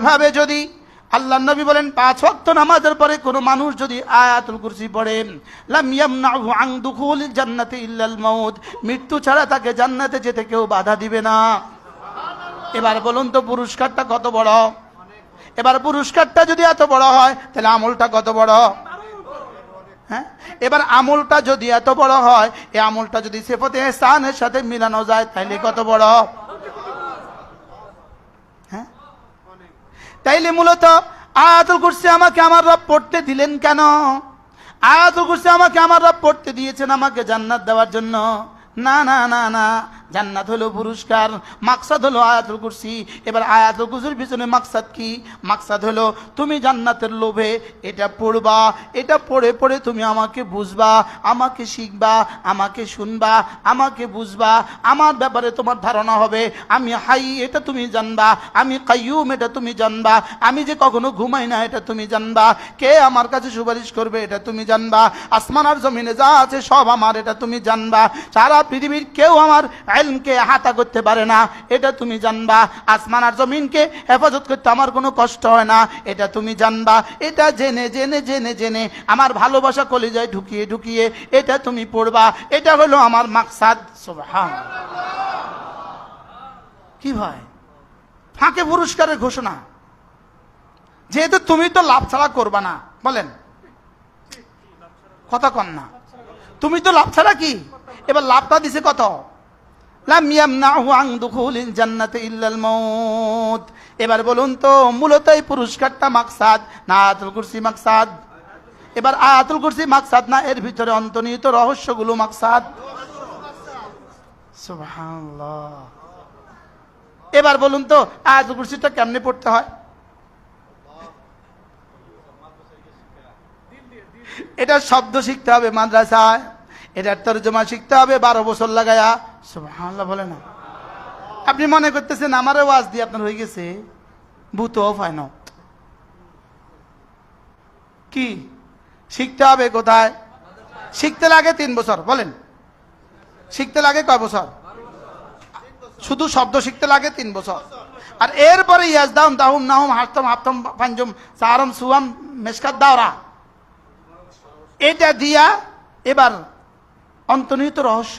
এভাবে যদি আল্লাহ নবী বলেন, পাঁচ ওয়াক্ত নামাজের পরে কোনো মানুষ যদি আয়াতুল কুরসি পড়েন লাম ইয়ামনাহু আন দুখুল জান্নাতি ইল্লাল মাউত, মৃত্যু ছাড়া তাকে জান্নাতে যেতে কেউ বাধা দিবে না। এবার বলুন তো, পুরস্কারটা কত বড়? এবার পুরস্কারটা যদি এত বড় হয়, তাহলে আমলটা কত বড়? হ্যাঁ? এবার আমলটা যদি এত বড় হয়, এই আমলটা যদি সেফতে স্থানের সাথে মিলানো যায়, তাহলে কত বড়? তাইলে মূলত আয়াতুল কুরসি আমাকে আমার রব পড়তে দিলেন কেন? আয়াতুল কুরসি আমাকে আমার রব পড়তে দিয়েছেন আমাকে জান্নাত দেওয়ার জন্য। না না না না। জান্নাত হলো পুরস্কার, মাকসাদ হলো আয়াতুল কুরসি। এবার আয়াতুল কুরসির পিছনে মাকসাদ কি? মাকসাদ হলো, তুমি জান্নাতের লোভে এটা পড়বা, এটা পড়ে পড়ে তুমি আমাকে বুঝবা, আমাকে শিখবা, আমাকে শুনবা, আমাকে বুঝবা, আমার ব্যাপারে তোমার ধারণা হবে। আমি হাই এটা তুমি জানবা, আমি কাইয়ুম এটা তুমি জানবা, আমি যে কখনো ঘুমাই না এটা তুমি জানবা, কে আমার কাছে সুপারিশ করবে এটা তুমি জানবা, আসমান আর জমিনে যা আছে সব আমার এটা তুমি জানবা, সারা পৃথিবীর কেউ আমার এলমকে হাতা করতে পারে না, এটা তুমি জানবা। আসমান আর জমিনকে হেফাজত করতে আমার কোনো কষ্ট হয় না, এটা তুমি জানবা। এটা জেনে জেনে জেনে জেনে আমার ভালোবাসা কলেজায় ঢুকিয়ে ঢুকিয়ে এটা তুমি পড়বা। এটা হলো আমার মাকসাদ কি ভাই? ফাঁকে পুরস্কারের ঘোষণা। যেহেতু তুমি তো লাভ ছাড়া করবা না, বলেন। কথা কন না। তুমি তো লাভ ছাড়া কি? এবার লাভটা দিছে কত? লাম ইয়ামনাহু আন দুখুলিল জান্নাতি ইল্লাল মাউত। এবার বলুন তো মূলত এই পুরস্কারটা মাকসাদ না আয়াতুল কুরসি মাকসাদ? এবার আয়াতুল কুরসি মাকসাদ না, এর ভিতরে অন্তর্নিহিত রহস্যগুলো মাকসাদ? সুবহানাল্লাহ। এবার বলুন তো, আয়াতুল কুরসিটা কেমনে পড়তে হয়? এটা শব্দ শিখতে হবে মাদ্রাসায়, এটার তর্জমা শিখতে হবে, বারো বছর লাগায়া বলে না। আপনি মনে করতেছেন আমারও ওয়াজ দিয়ে আপনার হয়ে গেছে? ভূত কি? শিখতে হবে কোথায়? শিখতে লাগে তিন বছর, বলেন। শিখতে লাগে কয় বছর? শুধু শব্দ শিখতে লাগে তিন বছর। আর এরপরে ইয়াজদাম দাহুম নাহুম হাস্তম হাফতম পাঞ্জম সারম সুয়াম দাওরা। এটা দিয়া এবার অন্তর্নিহিত রহস্য।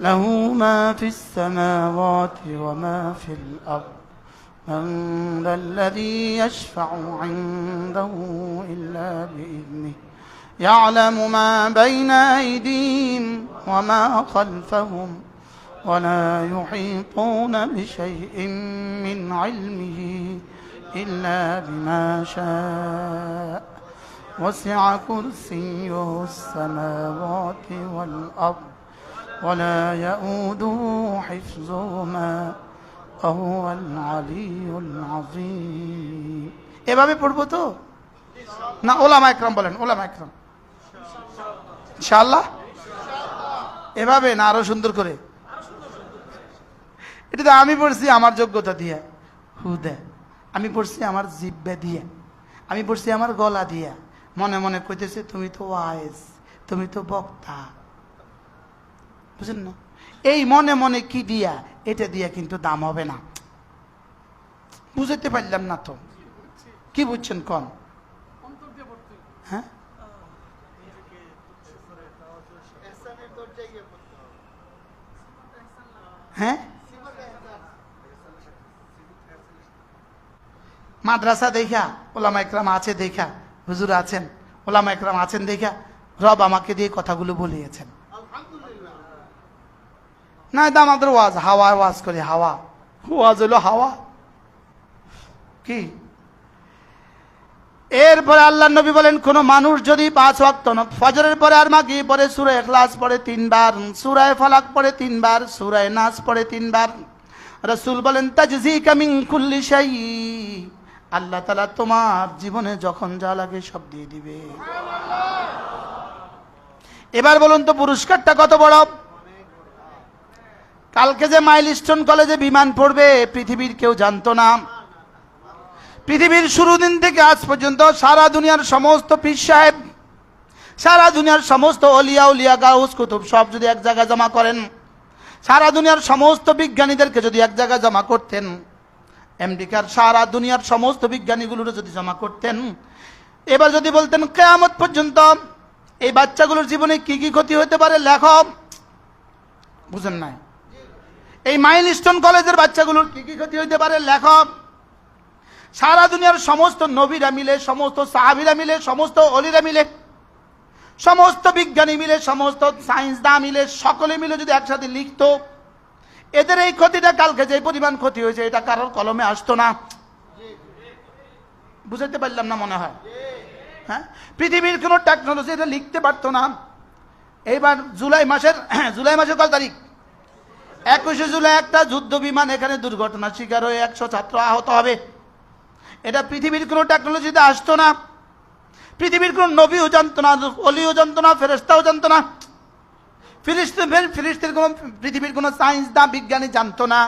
له ما في السماوات وما في الأرض. من ذا الذي يشفع عنده إلا بإذنه. يعلم ما بين أيديهم وما خلفهم ولا يحيطون بشيء من علمه إلا بما شاء. وسع كرسيه السماوات والأرض. ولا يؤوده حفظهما وهو العلي العظيم এভাবে পড়বো তো না ওলামা একরাম বলেন ওলামা একরাম ইনশাআল্লাহ এভাবে না আরো সুন্দর করে এটা তো আমি পড়ছি আমার যোগ্যতা দিয়ে হুদে আমি পড়ছি আমার জিব্বে দিয়ে আমি পড়ছি আমার গলা দিয়া মনে মনে কইতেছে তুমি তো ওয়াইজ তুমি তো বক্তা বুঝলেন না? এই মনে মনে কি দিয়া? এটা দিয়া কিন্তু দাম হবে না। বুঝতে পারলাম না তো। কি বুঝছেন কন? হ্যাঁ? হ্যাঁ? মাদ্রাসা দেখা ওলামা একরাম আছে দেখা হুজুর আছেন, ওলামা একরাম আছেন দেখা রব আমাকে দিয়ে কথাগুলো বলিয়েছেন। না এটা আমাদের ওয়াজ, হাওয়া ওয়াজ করি, হাওয়া। ওয়াজ হলো হাওয়া। কি? এরপরে আল্লাহ নবী বলেন, কোন মানুষ যদি পাঁচ ওয়াক্ত ফজরের পরে আর মাগি পরে সুরায় এখলাস পড়ে তিনবার, সুরায় ফালাক পড়ে তিনবার, সুরায় নাচ পড়ে তিনবার। রসুল বলেন তাজজি কামিং কুল্লি শাই আল্লাহ তালা তোমার জীবনে যখন যা লাগে সব দিয়ে দিবে। এবার বলুন তো পুরস্কারটা কত বড়? কালকে যে মাইলস্টোন কলেজে বিমান পড়বে, পৃথিবীর কেউ জানতো না। পৃথিবীর শুরু দিন থেকে আজ পর্যন্ত সারা দুনিয়ার সমস্ত পীর সাহেব, সারা দুনিয়ার সমস্ত অলিয়া, উলিয়া, গাউস, কুতুব সব যদি এক জায়গায় জমা করেন, সারা দুনিয়ার সমস্ত বিজ্ঞানীদেরকে যদি এক জায়গায় জমা করতেন আমেরিকার সারা দুনিয়ার সমস্ত বিজ্ঞানীগুলোর যদি জমা করতেন, এবার যদি বলতেন, কেয়ামত পর্যন্ত এই বাচ্চাগুলোর জীবনে কি কি ক্ষতি হতে পারে, লেখক? বুঝেন নাই। এই মাইলস্টোন কলেজের বাচ্চাগুলোর কি কি ক্ষতি হতে পারে? লেখক, সারা দুনিয়ার সমস্ত নবীরা মিলে, সমস্ত সাহাবিরা মিলে, সমস্ত অলিরা মিলে, সমস্ত বিজ্ঞানী মিলে, সমস্ত সায়েন্সদা মিলে, সকলে মিলে যদি একসাথে লিখতো, এদের এই ক্ষতিটা কালকে যে পরিমাণ ক্ষতি হয়েছে, এটা কারোর কলমে আসতো না। বুঝাতে পারলাম না মনে হয়? হ্যাঁ? পৃথিবীর কোনো টেকনোলজি এটা লিখতে পারতো না। এইবার জুলাই মাসের জুলাই মাসের কত তারিখ? একুশে জুলাই একটা যুদ্ধ বিমান, এখানে দুর্ঘটনার শিকার হয়ে একশো ছাত্র আহত হবে। এটা পৃথিবীর কোনো টেকনোলজিতে আসতো না। পৃথিবীর কোনো নবীও জানতো না, অলিও জানতো না ফেরেস্তাও জানতো না। ফিলিস্তিন ফিলিস্তিন কোনো পৃথিবীর কোনো সায়েন্স না, বিজ্ঞানী জানতো না।